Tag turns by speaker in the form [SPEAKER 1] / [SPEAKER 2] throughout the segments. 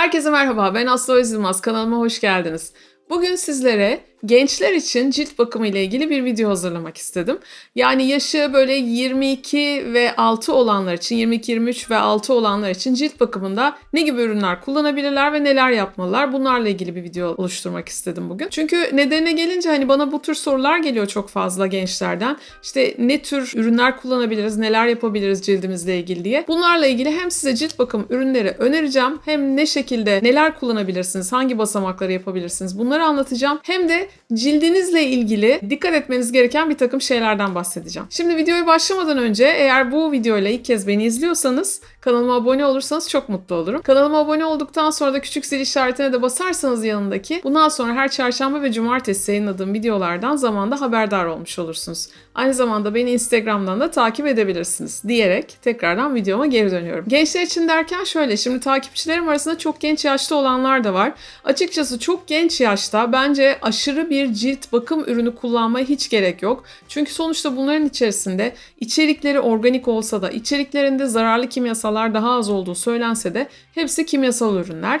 [SPEAKER 1] Herkese merhaba, ben Aslı Özilmaz. Kanalıma hoş geldiniz. Bugün sizlere gençler için cilt bakımı ile ilgili bir video hazırlamak istedim. Yani yaşı böyle 22 ve 6 olanlar için, 22, 23 ve 6 olanlar için cilt bakımında ne gibi ürünler kullanabilirler ve neler yapmalılar? Bunlarla ilgili bir video oluşturmak istedim bugün. Çünkü nedene gelince hani bana bu tür sorular geliyor çok fazla gençlerden. İşte ne tür ürünler kullanabiliriz, neler yapabiliriz cildimizle ilgili diye. Bunlarla ilgili hem size cilt bakım ürünleri önereceğim, hem ne şekilde neler kullanabilirsiniz, hangi basamakları yapabilirsiniz bunları anlatacağım. Hem de cildinizle ilgili dikkat etmeniz gereken bir takım şeylerden bahsedeceğim. Şimdi videoya başlamadan önce eğer bu videoyla ilk kez beni izliyorsanız kanalıma abone olursanız çok mutlu olurum. Kanalıma abone olduktan sonra da küçük zil işaretine de basarsanız yanındaki bundan sonra her çarşamba ve cumartesi yayınladığım videolardan zamanda haberdar olmuş olursunuz. Aynı zamanda beni Instagram'dan da takip edebilirsiniz diyerek tekrardan videoma geri dönüyorum. Gençler için derken şöyle şimdi takipçilerim arasında çok genç yaşta olanlar da var. Açıkçası çok genç yaşta bence aşırı bir cilt bakım ürünü kullanmaya hiç gerek yok. Çünkü sonuçta bunların içerisinde içerikleri organik olsa da içeriklerinde zararlı kimyasallar daha az olduğu söylense de hepsi kimyasal ürünler.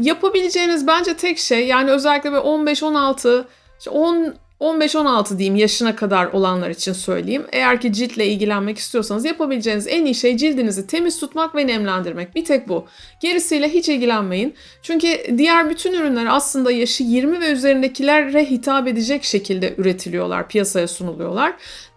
[SPEAKER 1] Yapabileceğiniz bence tek şey yani özellikle 15-16 10 15-16 diyeyim yaşına kadar olanlar için söyleyeyim. Eğer ki ciltle ilgilenmek istiyorsanız yapabileceğiniz en iyi şey cildinizi temiz tutmak ve nemlendirmek. Bir tek bu. Gerisiyle hiç ilgilenmeyin. Çünkü diğer bütün ürünler aslında yaşı 20 ve üzerindekilere hitap edecek şekilde üretiliyorlar, piyasaya sunuluyorlar.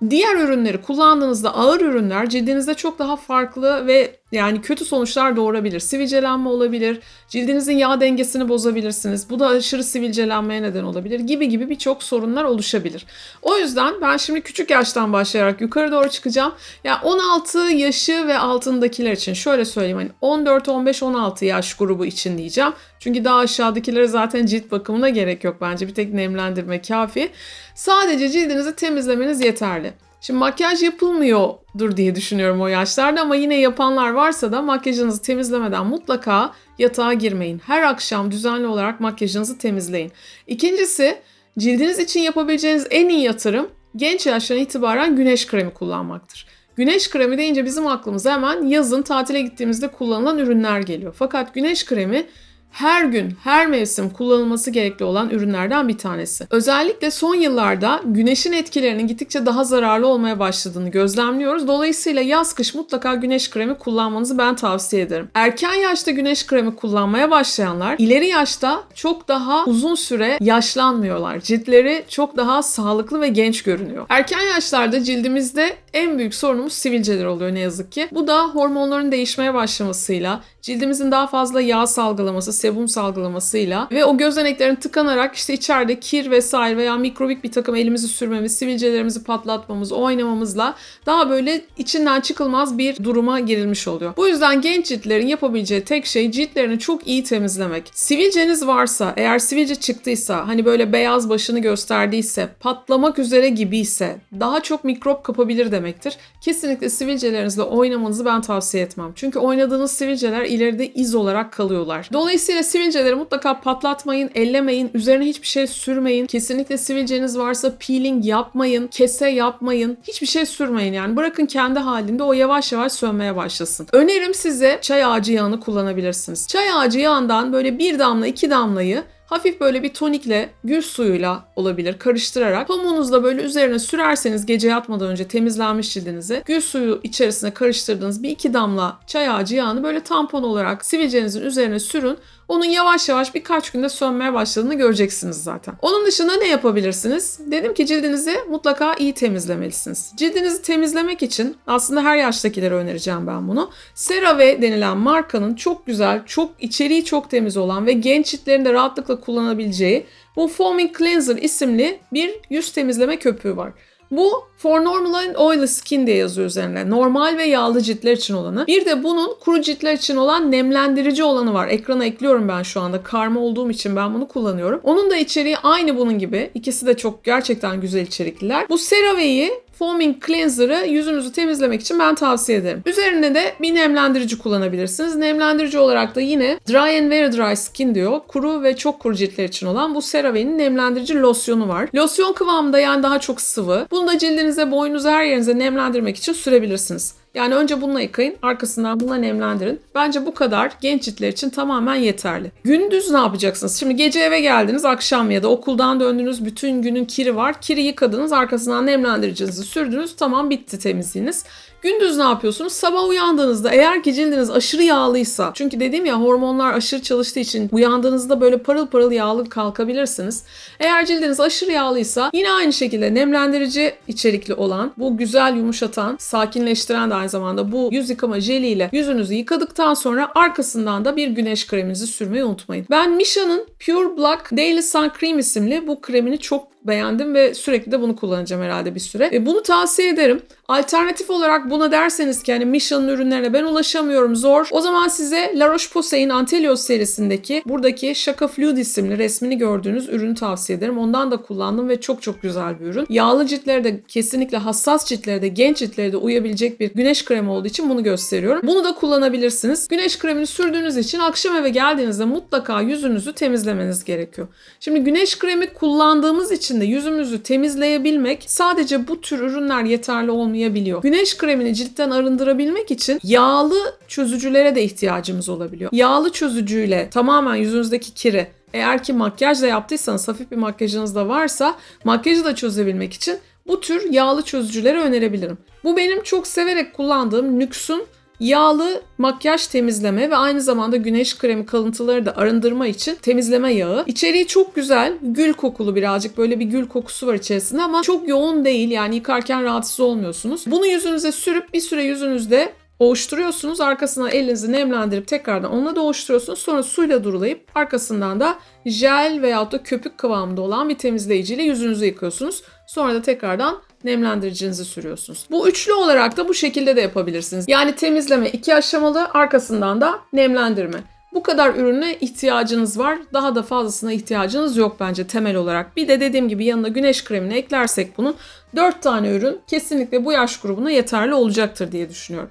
[SPEAKER 1] Diğer ürünleri kullandığınızda ağır ürünler cildinizde çok daha farklı ve yani kötü sonuçlar doğurabilir. Sivilcelenme olabilir, cildinizin yağ dengesini bozabilirsiniz. Bu da aşırı sivilcelenmeye neden olabilir gibi gibi birçok sorunlar oluşabilir. O yüzden ben şimdi küçük yaştan başlayarak yukarı doğru çıkacağım. Ya yani 16 yaşı ve altındakiler için şöyle söyleyeyim hani 14, 15, 16 yaş grubu için diyeceğim. Çünkü daha aşağıdakilere zaten cilt bakımına gerek yok bence. Bir tek nemlendirme kafi. Sadece cildinizi temizlemeniz yeterli. Şimdi makyaj yapılmıyordur diye düşünüyorum o yaşlarda ama yine yapanlar varsa da makyajınızı temizlemeden mutlaka yatağa girmeyin. Her akşam düzenli olarak makyajınızı temizleyin. İkincisi cildiniz için yapabileceğiniz en iyi yatırım genç yaştan itibaren güneş kremi kullanmaktır. Güneş kremi deyince bizim aklımıza hemen yazın tatile gittiğimizde kullanılan ürünler geliyor. Fakat güneş kremi her gün, her mevsim kullanılması gerekli olan ürünlerden bir tanesi. Özellikle son yıllarda güneşin etkilerinin gittikçe daha zararlı olmaya başladığını gözlemliyoruz. Dolayısıyla yaz kış mutlaka güneş kremi kullanmanızı ben tavsiye ederim. Erken yaşta güneş kremi kullanmaya başlayanlar ileri yaşta çok daha uzun süre yaşlanmıyorlar. Ciltleri çok daha sağlıklı ve genç görünüyor. Erken yaşlarda cildimizde en büyük sorunumuz sivilceler oluyor ne yazık ki. Bu da hormonların değişmeye başlamasıyla, cildimizin daha fazla yağ salgılaması, sebum salgılamasıyla ve o gözeneklerin tıkanarak işte içeride kir vesaire veya mikrobik bir takım elimizi sürmemiz, sivilcelerimizi patlatmamız, oynamamızla daha böyle içinden çıkılmaz bir duruma girilmiş oluyor. Bu yüzden genç ciltlerin yapabileceği tek şey ciltlerini çok iyi temizlemek. Sivilceniz varsa, eğer sivilce çıktıysa, hani böyle beyaz başını gösterdiyse, patlamak üzere gibiyse, daha çok mikrop kapabilir demektir. Kesinlikle sivilcelerinizle oynamanızı ben tavsiye etmem. Çünkü oynadığınız sivilceler ileride iz olarak kalıyorlar. Dolayısıyla sivilceleri mutlaka patlatmayın, ellemeyin, üzerine hiçbir şey sürmeyin. Kesinlikle sivilceniz varsa peeling yapmayın, kese yapmayın. Hiçbir şey sürmeyin yani. Bırakın kendi halinde o yavaş yavaş sönmeye başlasın. Önerim size çay ağacı yağını kullanabilirsiniz. Çay ağacı yağından böyle bir damla iki damlayı hafif böyle bir tonikle gül suyuyla olabilir karıştırarak pamuğunuzla böyle üzerine sürerseniz gece yatmadan önce temizlenmiş cildinizi gül suyu içerisine karıştırdığınız bir iki damla çay ağacı yağını böyle tampon olarak sivilcenizin üzerine sürün. Onun yavaş yavaş birkaç günde sönmeye başladığını göreceksiniz zaten. Onun dışında ne yapabilirsiniz? Dedim ki cildinizi mutlaka iyi temizlemelisiniz. Cildinizi temizlemek için aslında her yaştakilere önereceğim ben bunu. CeraVe denilen markanın çok güzel, çok içeriği çok temiz olan ve genç ciltlerin de rahatlıkla kullanabileceği bu Foaming Cleanser isimli bir yüz temizleme köpüğü var. Bu For Normal and Oily Skin diye yazıyor üzerine. Normal ve yağlı ciltler için olanı. Bir de bunun kuru ciltler için olan nemlendirici olanı var. Ekrana ekliyorum ben şu anda. Karma olduğum için ben bunu kullanıyorum. Onun da içeriği aynı bunun gibi. İkisi de çok gerçekten güzel içerikliler. Bu CeraVe'yi Foaming Cleanser'ı yüzünüzü temizlemek için ben tavsiye ederim. Üzerine de bir nemlendirici kullanabilirsiniz. Nemlendirici olarak da yine Dry and Very Dry Skin diyor. Kuru ve çok kuru ciltler için olan bu CeraVe'nin nemlendirici losyonu var. Losyon kıvamında yani daha çok sıvı. Bunu da cildinize, boynunuza, her yerinize nemlendirmek için sürebilirsiniz. Yani önce bununla yıkayın, arkasından bununla nemlendirin. Bence bu kadar genç ciltler için tamamen yeterli. Gündüz ne yapacaksınız? Şimdi gece eve geldiniz, akşam ya da okuldan döndünüz, bütün günün kiri var. Kiri yıkadınız, arkasından nemlendiricinizi sürdünüz. Tamam bitti temizliğiniz. Gündüz ne yapıyorsunuz? Sabah uyandığınızda eğer ki cildiniz aşırı yağlıysa çünkü dediğim ya hormonlar aşırı çalıştığı için uyandığınızda böyle parıl parıl yağlı kalkabilirsiniz. Eğer cildiniz aşırı yağlıysa yine aynı şekilde nemlendirici içerikli olan bu güzel yumuşatan, sakinleştiren de aynı zamanda bu yüz yıkama jeliyle yüzünüzü yıkadıktan sonra arkasından da bir güneş kreminizi sürmeyi unutmayın. Ben Misha'nın Pure Black Daily Sun Cream isimli bu kremini çok beğendim ve sürekli de bunu kullanacağım herhalde bir süre. E, bunu tavsiye ederim. Alternatif olarak buna derseniz ki hani Michelin ürünlerine ben ulaşamıyorum zor. O zaman size La Roche-Posay'in Antelios serisindeki buradaki Shaka Fluid isimli resmini gördüğünüz ürünü tavsiye ederim. Ondan da kullandım ve çok çok güzel bir ürün. Yağlı ciltlere de kesinlikle hassas ciltlere de genç ciltlere de uyabilecek bir güneş kremi olduğu için bunu gösteriyorum. Bunu da kullanabilirsiniz. Güneş kremini sürdüğünüz için akşam eve geldiğinizde mutlaka yüzünüzü temizlemeniz gerekiyor. Şimdi güneş kremi kullandığımız için de yüzümüzü temizleyebilmek sadece bu tür ürünler yeterli olmayabiliyor. Güneş kremini ciltten arındırabilmek için yağlı çözücülere de ihtiyacımız olabiliyor. Yağlı çözücüyle tamamen yüzünüzdeki kiri eğer ki makyajla yaptıysanız hafif bir makyajınız da varsa makyajı da çözebilmek için bu tür yağlı çözücüleri önerebilirim. Bu benim çok severek kullandığım NYX'un Yağlı makyaj temizleme ve aynı zamanda güneş kremi kalıntıları da arındırma için temizleme yağı. İçeriği çok güzel. Gül kokulu birazcık böyle bir gül kokusu var içerisinde ama çok yoğun değil. Yani yıkarken rahatsız olmuyorsunuz. Bunu yüzünüze sürüp bir süre yüzünüzde Oğuşturuyorsunuz. Arkasına elinizi nemlendirip tekrardan onunla da oğuşturuyorsunuz. Sonra suyla durulayıp arkasından da jel veyahut da köpük kıvamında olan bir temizleyiciyle yüzünüzü yıkıyorsunuz. Sonra da tekrardan nemlendiricinizi sürüyorsunuz. Bu üçlü olarak da bu şekilde de yapabilirsiniz. Yani temizleme iki aşamalı arkasından da nemlendirme. Bu kadar ürüne ihtiyacınız var. Daha da fazlasına ihtiyacınız yok bence temel olarak. Bir de dediğim gibi yanına güneş kremini eklersek bunun 4 tane ürün kesinlikle bu yaş grubuna yeterli olacaktır diye düşünüyorum.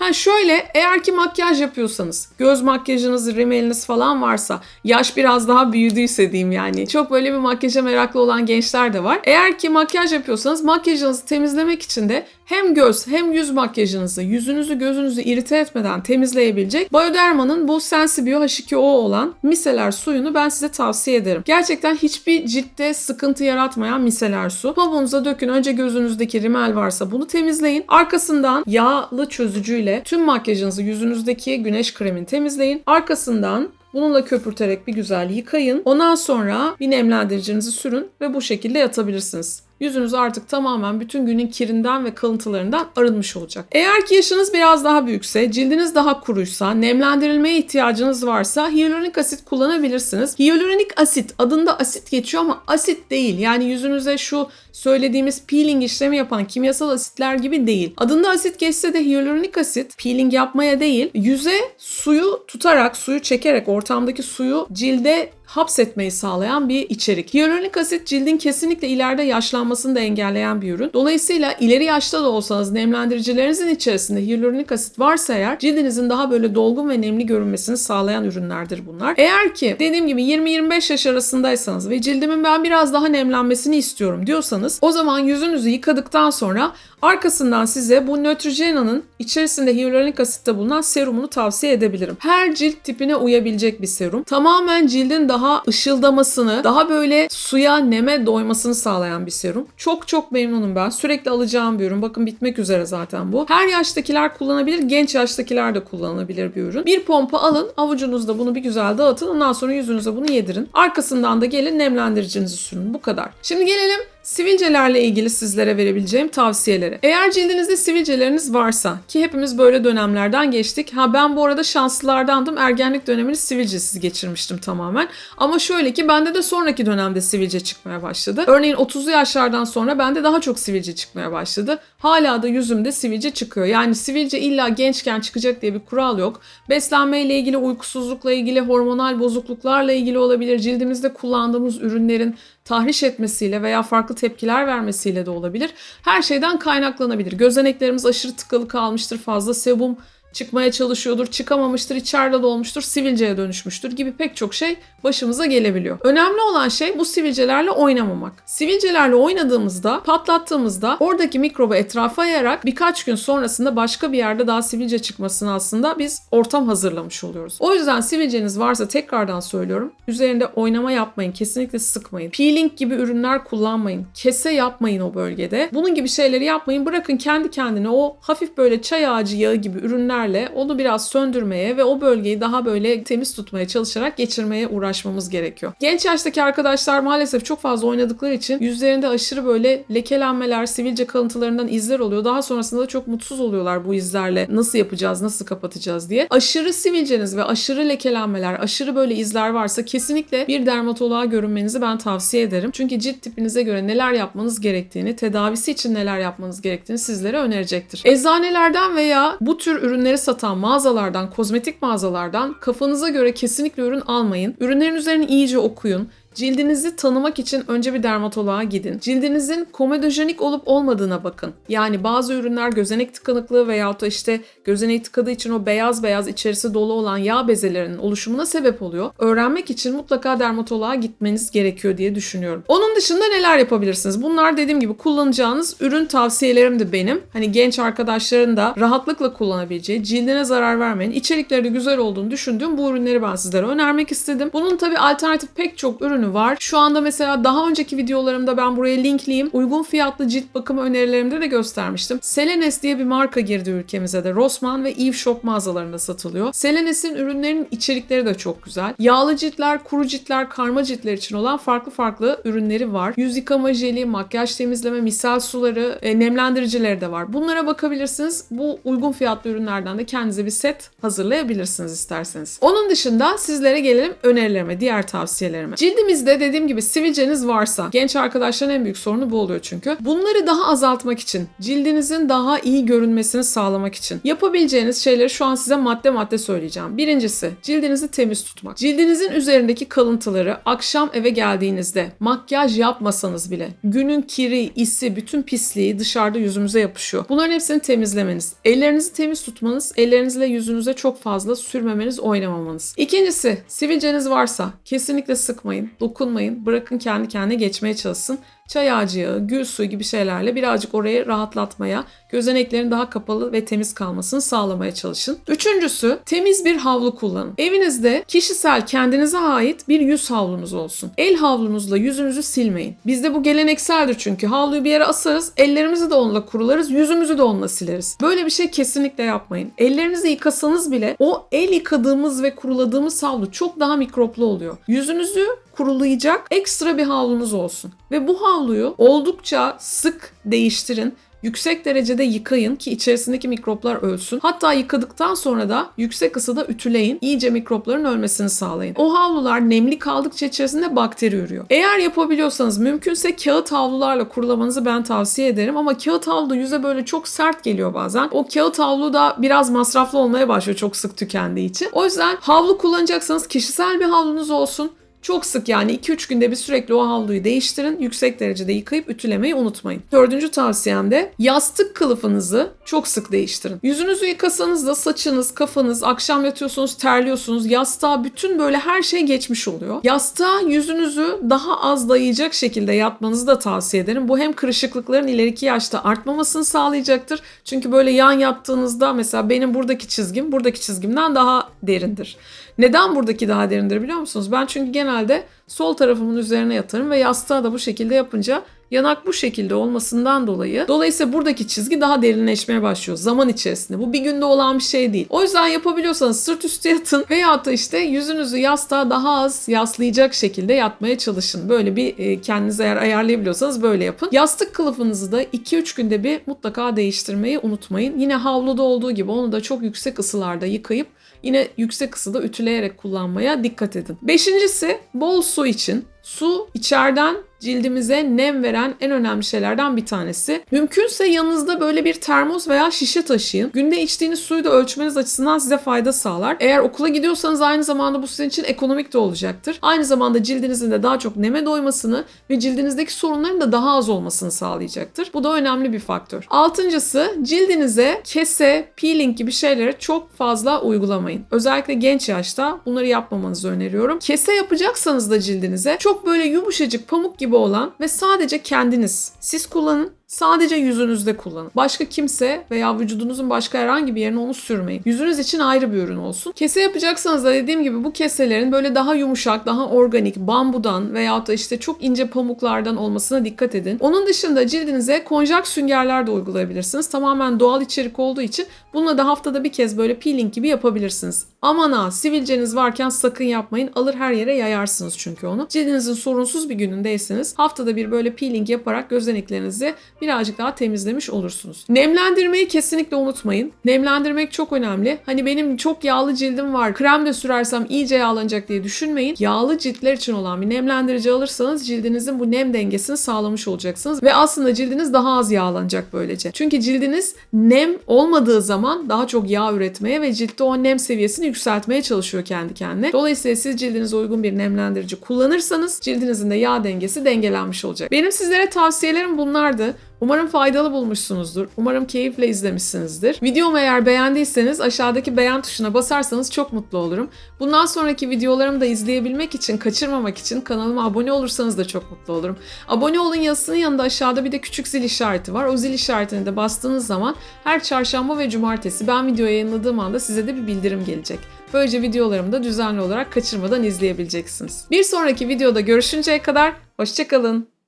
[SPEAKER 1] Ha şöyle eğer ki makyaj yapıyorsanız, göz makyajınız, rimeliniz falan varsa, yaş biraz daha büyüdüyse diyeyim yani. Çok böyle bir makyaja meraklı olan gençler de var. Eğer ki makyaj yapıyorsanız makyajınızı temizlemek için de hem göz hem yüz makyajınızı, yüzünüzü gözünüzü irite etmeden temizleyebilecek Bioderma'nın bu Sensibio H2O olan miseler suyunu ben size tavsiye ederim. Gerçekten hiçbir ciltte sıkıntı yaratmayan miseler su. Pamuğunuza dökün. Önce gözünüzdeki rimel varsa bunu temizleyin. Arkasından yağlı çözücüyle tüm makyajınızı yüzünüzdeki güneş kremini temizleyin. Arkasından Bununla köpürterek bir güzel yıkayın. Ondan sonra bir nemlendiricinizi sürün ve bu şekilde yatabilirsiniz. Yüzünüz artık tamamen bütün günün kirinden ve kalıntılarından arınmış olacak. Eğer ki yaşınız biraz daha büyükse, cildiniz daha kuruysa, nemlendirilmeye ihtiyacınız varsa hyaluronik asit kullanabilirsiniz. Hyaluronik asit adında asit geçiyor ama asit değil. Yani yüzünüze şu söylediğimiz peeling işlemi yapan kimyasal asitler gibi değil. Adında asit geçse de hyaluronik asit peeling yapmaya değil, yüze suyu tutarak, suyu çekerek ortamdaki suyu cilde hapsetmeyi sağlayan bir içerik. Hyaluronik asit cildin kesinlikle ileride yaşlanmasını da engelleyen bir ürün. Dolayısıyla ileri yaşta da olsanız nemlendiricilerinizin içerisinde hyaluronik asit varsa eğer cildinizin daha böyle dolgun ve nemli görünmesini sağlayan ürünlerdir bunlar. Eğer ki dediğim gibi 20-25 yaş arasındaysanız ve cildimin ben biraz daha nemlenmesini istiyorum diyorsanız o zaman yüzünüzü yıkadıktan sonra arkasından size bu Neutrogena'nın içerisinde hyaluronik asitte bulunan serumunu tavsiye edebilirim. Her cilt tipine uyabilecek bir serum. Tamamen cildin daha daha ışıldamasını, daha böyle suya, neme doymasını sağlayan bir serum. Çok çok memnunum ben. Sürekli alacağım bir ürün. Bakın bitmek üzere zaten bu. Her yaştakiler kullanabilir, genç yaştakiler de kullanılabilir bir ürün. Bir pompa alın, avucunuzda bunu bir güzel dağıtın. Ondan sonra yüzünüze bunu yedirin. Arkasından da gelin nemlendiricinizi sürün. Bu kadar. Şimdi gelelim Sivilcelerle ilgili sizlere verebileceğim tavsiyeleri. Eğer cildinizde sivilceleriniz varsa ki hepimiz böyle dönemlerden geçtik. Ha ben bu arada şanslılardandım. Ergenlik dönemini sivilcesiz geçirmiştim tamamen. Ama şöyle ki bende de sonraki dönemde sivilce çıkmaya başladı. Örneğin 30'lu yaşlardan sonra bende daha çok sivilce çıkmaya başladı. Hala da yüzümde sivilce çıkıyor. Yani sivilce illa gençken çıkacak diye bir kural yok. Beslenmeyle ilgili, uykusuzlukla ilgili, hormonal bozukluklarla ilgili olabilir. Cildimizde kullandığımız ürünlerin tahriş etmesiyle veya farklı tepkiler vermesiyle de olabilir. Her şeyden kaynaklanabilir. Gözeneklerimiz aşırı tıkalı kalmıştır, fazla sebum çıkmaya çalışıyordur, çıkamamıştır, içeride dolmuştur, sivilceye dönüşmüştür gibi pek çok şey başımıza gelebiliyor. Önemli olan şey bu sivilcelerle oynamamak. Sivilcelerle oynadığımızda, patlattığımızda oradaki mikrobu etrafa yayarak birkaç gün sonrasında başka bir yerde daha sivilce çıkmasını aslında biz ortam hazırlamış oluyoruz. O yüzden sivilceniz varsa tekrardan söylüyorum. Üzerinde oynama yapmayın. Kesinlikle sıkmayın. Peeling gibi ürünler kullanmayın. Kese yapmayın o bölgede. Bunun gibi şeyleri yapmayın. Bırakın kendi kendine o hafif böyle çay ağacı yağı gibi ürünlerle onu biraz söndürmeye ve o bölgeyi daha böyle temiz tutmaya çalışarak geçirmeye uğraşmamız gerekiyor. Genç yaştaki arkadaşlar maalesef çok fazla oynadıkları için yüzlerinde aşırı böyle lekelenmeler, sivilce kalıntılarından izler oluyor. Daha sonrasında da çok mutsuz oluyorlar bu izlerle. Nasıl yapacağız, nasıl kapatacağız diye. Aşırı sivilceniz ve aşırı lekelenmeler, aşırı böyle izler varsa kesinlikle bir dermatoloğa görünmenizi ben tavsiye ederim. Çünkü cilt tipinize göre neler yapmanız gerektiğini, tedavisi için neler yapmanız gerektiğini sizlere önerecektir. Eczanelerden veya bu tür ürünleri satan mağazalardan, kozmetik mağazalardan kafanıza göre kesinlikle ürün almayın. Ürünlerin üzerine iyice okuyun. Cildinizi tanımak için önce bir dermatoloğa gidin. Cildinizin komedojenik olup olmadığına bakın. Yani bazı ürünler gözenek tıkanıklığı veyahut da işte gözeneği tıkadığı için o beyaz beyaz içerisi dolu olan yağ bezelerinin oluşumuna sebep oluyor. Öğrenmek için mutlaka dermatoloğa gitmeniz gerekiyor diye düşünüyorum. Onun dışında neler yapabilirsiniz? Bunlar dediğim gibi kullanacağınız ürün tavsiyelerim de benim. Hani genç arkadaşların da rahatlıkla kullanabileceği, cildine zarar vermeyen, içerikleri güzel olduğunu düşündüğüm bu ürünleri ben sizlere önermek istedim. Bunun tabi alternatif pek çok ürünü var. Şu anda mesela daha önceki videolarımda ben buraya linkleyeyim. Uygun fiyatlı cilt bakımı önerilerimde de göstermiştim. Selenes diye bir marka girdi ülkemize de. Rossmann ve Eve Shop mağazalarında satılıyor. Selenes'in ürünlerinin içerikleri de çok güzel. Yağlı ciltler, kuru ciltler, karma ciltler için olan farklı farklı ürünleri var. Yüz yıkama jeli, makyaj temizleme, misal suları, e, nemlendiricileri de var. Bunlara bakabilirsiniz. Bu uygun fiyatlı ürünlerden de kendinize bir set hazırlayabilirsiniz isterseniz. Onun dışında sizlere gelelim önerilerime, diğer tavsiyelerime. Cildimizde dediğim gibi sivilceniz varsa, genç arkadaşların en büyük sorunu bu oluyor çünkü. Bunları daha azaltmak için, cildinizin daha iyi görünmesini sağlamak için yapabileceğiniz şeyleri şu an size madde madde söyleyeceğim. Birincisi, cildinizi temiz tutmak. Cildinizin üzerindeki kalıntıları akşam eve geldiğinizde makyaj yapmasanız bile günün kiri, isi, bütün pisliği dışarıda yüzümüze yapışıyor. Bunların hepsini temizlemeniz. Ellerinizi temiz tutmanız, ellerinizle yüzünüze çok fazla sürmemeniz, oynamamanız. İkincisi, sivilceniz varsa kesinlikle sıkmayın, dokunmayın. Bırakın kendi kendine geçmeye çalışsın. Çay ağacı gül suyu gibi şeylerle birazcık orayı rahatlatmaya, gözeneklerin daha kapalı ve temiz kalmasını sağlamaya çalışın. Üçüncüsü, temiz bir havlu kullanın. Evinizde kişisel kendinize ait bir yüz havlunuz olsun. El havlunuzla yüzünüzü silmeyin. Bizde bu gelenekseldir çünkü. Havluyu bir yere asarız, ellerimizi de onunla kurularız, yüzümüzü de onunla sileriz. Böyle bir şey kesinlikle yapmayın. Ellerinizi yıkasanız bile o el yıkadığımız ve kuruladığımız havlu çok daha mikroplu oluyor. Yüzünüzü kurulayacak ekstra bir havlunuz olsun. Ve bu havluyu oldukça sık değiştirin. Yüksek derecede yıkayın ki içerisindeki mikroplar ölsün. Hatta yıkadıktan sonra da yüksek ısıda ütüleyin. İyice mikropların ölmesini sağlayın. O havlular nemli kaldıkça içerisinde bakteri ürüyor. Eğer yapabiliyorsanız mümkünse kağıt havlularla kurulamanızı ben tavsiye ederim ama kağıt havlu yüze böyle çok sert geliyor bazen. O kağıt havlu da biraz masraflı olmaya başlıyor çok sık tükendiği için. O yüzden havlu kullanacaksanız kişisel bir havlunuz olsun. Çok sık yani 2-3 günde bir sürekli o havluyu değiştirin. Yüksek derecede yıkayıp ütülemeyi unutmayın. Dördüncü tavsiyem de yastık kılıfınızı çok sık değiştirin. Yüzünüzü yıkasanız da saçınız, kafanız, akşam yatıyorsunuz, terliyorsunuz. Yastığa bütün böyle her şey geçmiş oluyor. Yastığa yüzünüzü daha az dayayacak şekilde yatmanızı da tavsiye ederim. Bu hem kırışıklıkların ileriki yaşta artmamasını sağlayacaktır. Çünkü böyle yan yattığınızda mesela benim buradaki çizgim buradaki çizgimden daha derindir. Neden buradaki daha derindir biliyor musunuz? Ben çünkü genelde sol tarafımın üzerine yatarım ve yastığa da bu şekilde yapınca yanak bu şekilde olmasından dolayı dolayısıyla buradaki çizgi daha derinleşmeye başlıyor zaman içerisinde. Bu bir günde olan bir şey değil. O yüzden yapabiliyorsanız sırt üstü yatın veya da işte yüzünüzü yastığa daha az yaslayacak şekilde yatmaya çalışın. Böyle bir e, kendiniz eğer ayarlayabiliyorsanız böyle yapın. Yastık kılıfınızı da 2-3 günde bir mutlaka değiştirmeyi unutmayın. Yine havluda olduğu gibi onu da çok yüksek ısılarda yıkayıp Yine yüksek ısıda ütüleyerek kullanmaya dikkat edin. Beşincisi bol su için. Su içeriden cildimize nem veren en önemli şeylerden bir tanesi. Mümkünse yanınızda böyle bir termos veya şişe taşıyın. Günde içtiğiniz suyu da ölçmeniz açısından size fayda sağlar. Eğer okula gidiyorsanız aynı zamanda bu sizin için ekonomik de olacaktır. Aynı zamanda cildinizin de daha çok neme doymasını ve cildinizdeki sorunların da daha az olmasını sağlayacaktır. Bu da önemli bir faktör. Altıncısı cildinize kese, peeling gibi şeyleri çok fazla uygulamayın. Özellikle genç yaşta bunları yapmamanızı öneriyorum. Kese yapacaksanız da cildinize çok böyle yumuşacık pamuk gibi olan ve sadece kendiniz siz kullanın. Sadece yüzünüzde kullanın. Başka kimse veya vücudunuzun başka herhangi bir yerine onu sürmeyin. Yüzünüz için ayrı bir ürün olsun. Kese yapacaksanız da dediğim gibi bu keselerin böyle daha yumuşak, daha organik, bambudan veyahut da işte çok ince pamuklardan olmasına dikkat edin. Onun dışında cildinize konjak süngerler de uygulayabilirsiniz. Tamamen doğal içerik olduğu için bununla da haftada bir kez böyle peeling gibi yapabilirsiniz. Aman ha sivilceniz varken sakın yapmayın. Alır her yere yayarsınız çünkü onu. Cildinizin sorunsuz bir günündeyseniz haftada bir böyle peeling yaparak gözeneklerinizi birazcık daha temizlemiş olursunuz. Nemlendirmeyi kesinlikle unutmayın. Nemlendirmek çok önemli. Hani benim çok yağlı cildim var. Krem de sürersem iyice yağlanacak diye düşünmeyin. Yağlı ciltler için olan bir nemlendirici alırsanız cildinizin bu nem dengesini sağlamış olacaksınız ve aslında cildiniz daha az yağlanacak böylece. Çünkü cildiniz nem olmadığı zaman daha çok yağ üretmeye ve ciltte o nem seviyesini yükseltmeye çalışıyor kendi kendine. Dolayısıyla siz cildinize uygun bir nemlendirici kullanırsanız cildinizin de yağ dengesi dengelenmiş olacak. Benim sizlere tavsiyelerim bunlardı. Umarım faydalı bulmuşsunuzdur. Umarım keyifle izlemişsinizdir. Videomu eğer beğendiyseniz aşağıdaki beğen tuşuna basarsanız çok mutlu olurum. Bundan sonraki videolarımı da izleyebilmek için, kaçırmamak için kanalıma abone olursanız da çok mutlu olurum. Abone olun yazısının yanında aşağıda bir de küçük zil işareti var. O zil işaretini de bastığınız zaman her çarşamba ve cumartesi ben video yayınladığım anda size de bir bildirim gelecek. Böylece videolarımı da düzenli olarak kaçırmadan izleyebileceksiniz. Bir sonraki videoda görüşünceye kadar hoşçakalın.